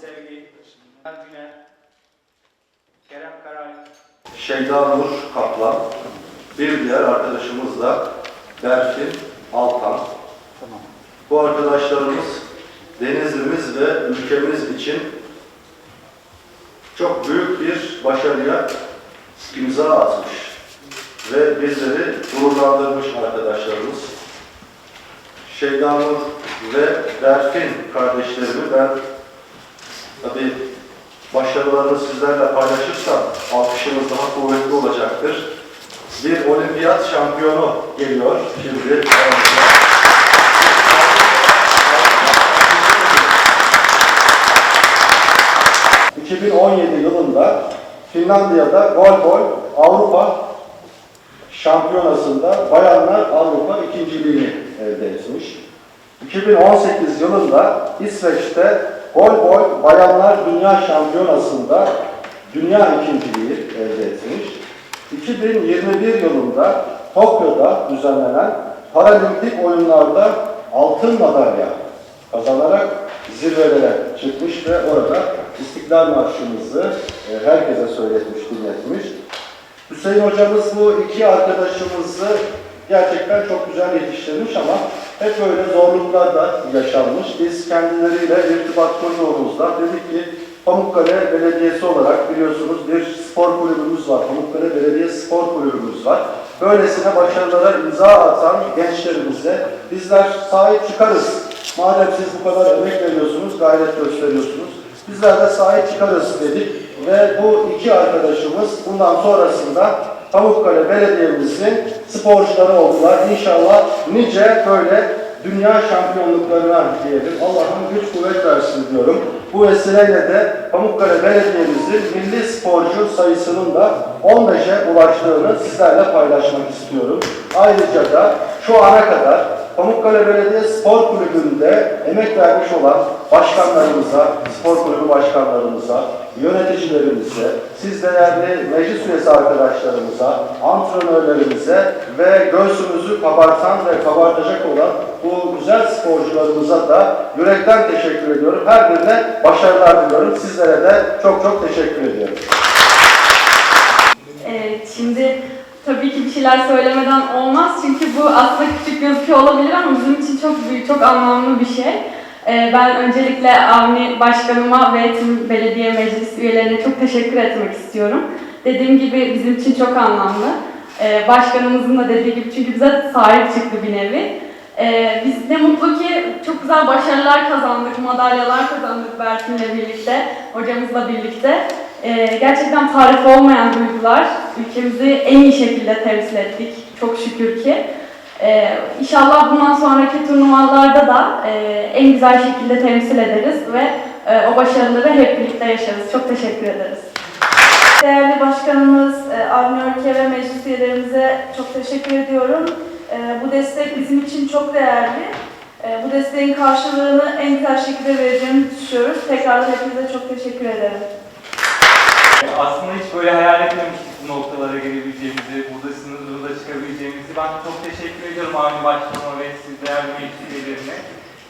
Güne, Kerem Karay, Şeyda Nur Kaplan, bir diğer arkadaşımız da Berfin Altan. Bu arkadaşlarımız Denizlimiz ve ülkemiz için çok büyük bir başarıya imza atmış ve bizleri gururlandırmış arkadaşlarımız. Şeyda Nur ve Berfin kardeşlerimi ben tabii başarılarını sizlerle paylaşırsam alkışımız daha kuvvetli olacaktır. Bir olimpiyat şampiyonu geliyor şimdi. aramıza. 2017 yılında Finlandiya'da golbol Avrupa Şampiyonası'nda Bayanlar Avrupa ikinciliğini elde etmiş. 2018 yılında İsveç'te golbol Bayanlar Dünya Şampiyonası'nda dünya ikinciliği elde etmiş. 2021 yılında Tokyo'da düzenlenen Paralimpik oyunlarda altın madalya kazanarak zirvelere çıkmış ve orada İstiklal Marşımızı e, herkese söyletmiş, dinletmiş. Hüseyin hocamız bu iki arkadaşımızı gerçekten çok güzel yetiştirmiş ama hep böyle zorluklar da yaşanmış. Biz kendileriyle irtibat kurduğumuzda dedik ki Pamukkale Belediyesi olarak biliyorsunuz bir spor kulübümüz var. Pamukkale Belediye Spor Kulübümüz var. Böylesine başarılara imza atan gençlerimize bizler sahip çıkarız. Madem siz bu kadar emek veriyorsunuz, gayret gösteriyorsunuz. Bizler de sahip çıkarız dedik ve bu iki arkadaşımız bundan sonrasında Pamukkale Belediye'mizin sporcuları oldular. İnşallah nice böyle dünya şampiyonluklarına diyelim. Allah'ın güç kuvvet versin diyorum. Bu vesileyle de Pamukkale Belediye'mizin milli sporcu sayısının da 15'e ulaştığını sizlerle paylaşmak istiyorum. Ayrıca da şu ana kadar Pamukkale Belediye Spor Kulübü'nde emek vermiş olan başkanlarımıza, spor kulübü başkanlarımıza, yöneticilerimize, siz değerli meclis üyesi arkadaşlarımıza, antrenörlerimize ve göğsümüzü kabartan ve kabartacak olan bu güzel sporcularımıza da yürekten teşekkür ediyorum. Her birine başarılar diliyorum. Sizlere de çok çok teşekkür ediyorum. Evet, şimdi tabii ki bir şeyler söylemeden olmaz çünkü bu aslında küçük gözüküyor olabilir ama bizim için çok büyük, çok anlamlı bir şey. Ee, Ben öncelikle Avni Başkanıma ve tüm belediye meclis üyelerine çok teşekkür etmek istiyorum. Dediğim gibi bizim için çok anlamlı. Ee, Başkanımızın da dediği gibi çünkü bize sahip çıktı bir nevi. Ee, Biz ne mutlu ki çok güzel başarılar kazandık, madalyalar kazandık Berfin'le birlikte, hocamızla birlikte. Ee, gerçekten tarif olmayan duygular. Ülkemizi en iyi şekilde temsil ettik. Çok şükür ki. Ee, inşallah bundan sonraki turnuvalarda da e, en güzel şekilde temsil ederiz ve e, o başarıları hep birlikte yaşarız. Çok teşekkür ederiz. Değerli başkanımız e, Avni Örke ve meclis üyelerimize çok teşekkür ediyorum. E, bu destek bizim için çok değerli. E, bu desteğin karşılığını en güzel şekilde vereceğimizi düşünüyoruz. Tekrardan hepinize çok teşekkür ederim. Aslında hiç böyle hayal etmemiştik bu noktalara gelebileceğimizi, burada sınırda çıkabileceğimizi. Ben çok teşekkür ediyorum Avni Başkanıma ve siz değerli meclis üyelerine.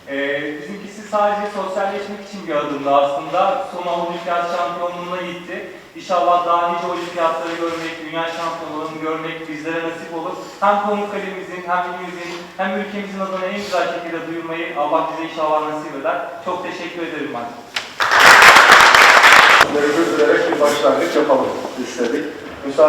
Ee, bizimkisi sadece sosyalleşmek için bir adımdı aslında. Son olimpiyat şampiyonluğuna gitti. İnşallah daha nice olimpiyatları görmek, dünya şampiyonluğunu görmek bizlere nasip olur. Hem Pamukkale'mizin, hem ilimizin, hem ülkemizin adına en güzel şekilde duyurmayı Allah bize inşallah nasip eder. Çok teşekkür ederim ben. Sizleri güldürerek bir başlangıç yapalım istedik. Müsaade